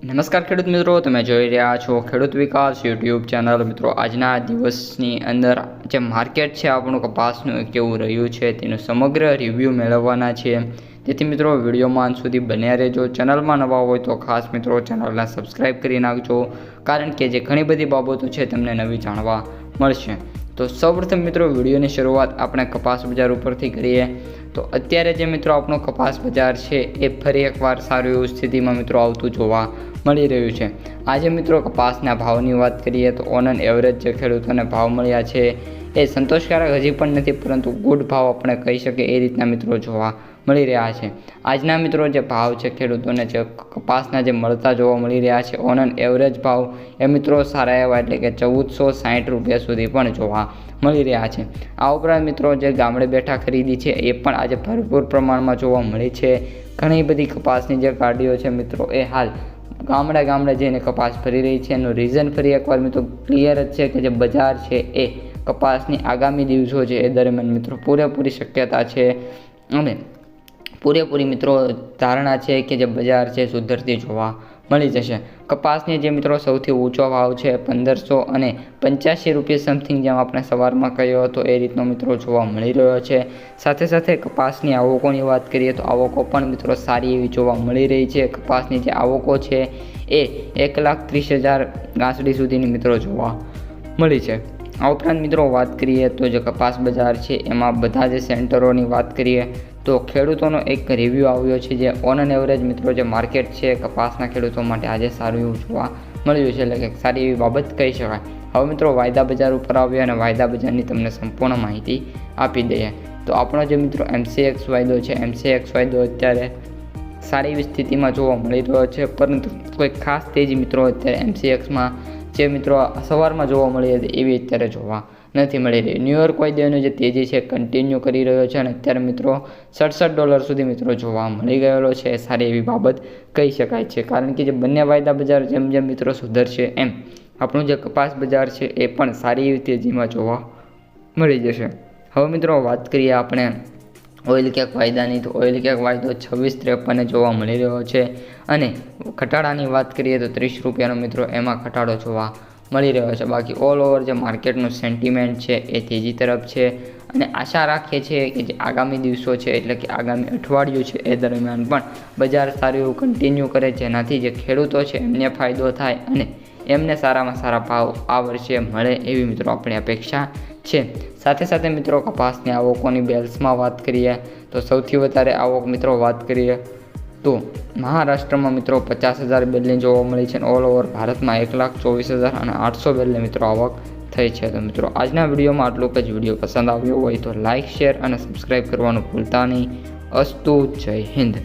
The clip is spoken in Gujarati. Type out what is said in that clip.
નમસ્કાર ખેડૂત મિત્રો, તમે જોઈ રહ્યા છો ખેડૂત વિકાસ યુટ્યુબ ચેનલ. મિત્રો, આજના દિવસની અંદર જે માર્કેટ છે, આપણું કપાસનું કેવું રહ્યું છે, તેનું સમગ્ર રિવ્યૂ મેળવવાના છે. તેથી મિત્રો, વિડીયોમાં અંત સુધી બન્યા રહેજો. ચેનલમાં નવા હોય તો ખાસ મિત્રો, ચેનલને સબસ્ક્રાઈબ કરી નાખજો. કારણ કે જે ઘણી બધી બાબતો છે, તમને નવી જાણવા મળશે. તો સૌપ્રથમ મિત્રો, વિડીયોની શરૂઆત આપણે કપાસ બજાર ઉપરથી કરીએ. તો અત્યારે જે મિત્રો, આપણો કપાસ બજાર છે, એ ફરી એકવાર સારું એવું સ્થિતિમાં મિત્રો આવતું જોવા મળી રહ્યું છે. આજે મિત્રો કપાસના ભાવની વાત કરીએ તો ઓન એન એવરેજ જે ખેડૂતોને ભાવ મળ્યા છે એ સંતોષકારક હજી પણ નથી, પરંતુ ગુડ ભાવ આપણે કહી શકીએ એ રીતના મિત્રો જોવા મળી રહ્યા છે. આજના મિત્રો જે ભાવ છે ખેડૂતોને જે કપાસના જે મળતા જોવા મળી રહ્યા છે ઓન એન એવરેજ ભાવ એ મિત્રો સારા એવા એટલે કે ચૌદસો સાઠ રૂપિયા સુધી પણ જોવા મળી રહ્યા છે. આ ઉપરાંત મિત્રો જે ગામડે બેઠા ખરીદી છે એ પણ આજે ભરપૂર પ્રમાણમાં જોવા મળી છે. ઘણી બધી કપાસની જે ગાડીઓ છે મિત્રો એ હાલ ગામડે ગામડા જઈને કપાસ ફરી રહી છે. એનું રીઝન ફરી એકવાર મિત્રો ક્લિયર જ છે કે જે બજાર છે એ કપાસની આગામી દિવસો છે એ દરમિયાન મિત્રો પૂરેપૂરી શક્યતા છે. અને પૂરેપૂરી મિત્રો ધારણા છે કે જે બજાર છે સુધરતી જોવા મળી જશે. કપાસની જે મિત્રો સૌથી ઊંચો ભાવ છે પંદરસો અને પંચ્યાસી રૂપિયા સમથિંગ જેમ આપણે સવારમાં કહ્યો હતો, એ રીતનો મિત્રો જોવા મળી રહ્યો છે. સાથે સાથે કપાસની આવકોની વાત કરીએ તો આવકો પણ મિત્રો સારી એવી જોવા મળી રહી છે. કપાસની જે આવકો છે એ એક લાખ ત્રીસ હજાર ગાંસડી સુધીની મિત્રો જોવા મળી છે. આ ઉપરાંત મિત્રો વાત કરીએ તો જે કપાસ બજાર છે, એમાં બધા જે સેન્ટરોની વાત કરીએ તો ખેડૂતોનો એક રિવ્યૂ આવ્યો છે જે ઓન એન એવરેજ મિત્રો જે માર્કેટ છે, કપાસના ખેડૂતો માટે આજે સારું એવું જોવા મળ્યું છે. એટલે કે સારી એવી બાબત કહી શકાય. હવે મિત્રો વાયદા બજાર ઉપર આવીએ અને વાયદા બજારની તમને સંપૂર્ણ માહિતી આપી દઈએ. તો આપણો જે મિત્રો એમસીએક્સ વાયદો છે એમસીએક્સ વાયદો અત્યારે સારી એવી સ્થિતિમાં જોવા મળી રહ્યો છે. પરંતુ કોઈ ખાસ તેજી મિત્રો અત્યારે એમસીએક્સમાં જે મિત્રો સવારમાં જોવા મળી હતી એવી અત્યારે જોવા નથી મળી રહી. ન્યુયોર્ક વાયદાની જે તેજી છે કન્ટિન્યુ કરી રહ્યો છે અને અત્યારે મિત્રો સડસઠ ડોલર સુધી મિત્રો જોવા મળી ગયેલો છે. સારી એવી બાબત કહી શકાય છે. કારણ કે જે બંને વાયદા બજાર જેમ જેમ મિત્રો સુધરશે એમ આપણું જે કપાસ બજાર છે એ પણ સારી એવી તેજીમાં જોવા મળી જશે. હવે મિત્રો વાત કરીએ આપણે ઓઇલ કેક વાયદાની. તો ઓઇલ કેક વાયદો છવ્વીસ ત્રેપને જોવા મળી રહ્યો છે. અને ઘટાડાની વાત કરીએ તો ત્રીસ રૂપિયાનો મિત્રો એમાં ઘટાડો જોવા મળી રહ્યો છે. બાકી ઓલ ઓવર જે માર્કેટનું સેન્ટિમેન્ટ છે એ તેજી તરફ છે. અને આશા રાખીએ છીએ કે જે આગામી દિવસો છે, એટલે કે આગામી અઠવાડિયું છે, એ દરમિયાન પણ બજાર સારું એવું કન્ટિન્યુ કરે. જેનાથી જે ખેડૂતો છે, એમને ફાયદો થાય અને એમને સારામાં સારા ભાવ આ વર્ષે મળે એવી મિત્રો આપણી અપેક્ષા છે. સાથે સાથે મિત્રો કપાસની આવકોની બેલ્સમાં વાત કરીએ તો સૌથી વધારે આવક મિત્રો વાત કરીએ તો મહારાષ્ટ્રમાં મિત્રો પચાસ હજાર બેલની જોવા મળી છે અને ઓલ ઓવર ભારતમાં એક લાખ ચોવીસ હજાર અને આઠસો બેલની મિત્રો આવક થઈ છે. તો મિત્રો આજના વિડીયોમાં આટલું જ. વીડિયો પસંદ આવ્યો હોય તો લાઇક શેર અને સબસ્ક્રાઈબ કરવાનું ભૂલતા નહીં. અસ્તુ જય હિન્દ.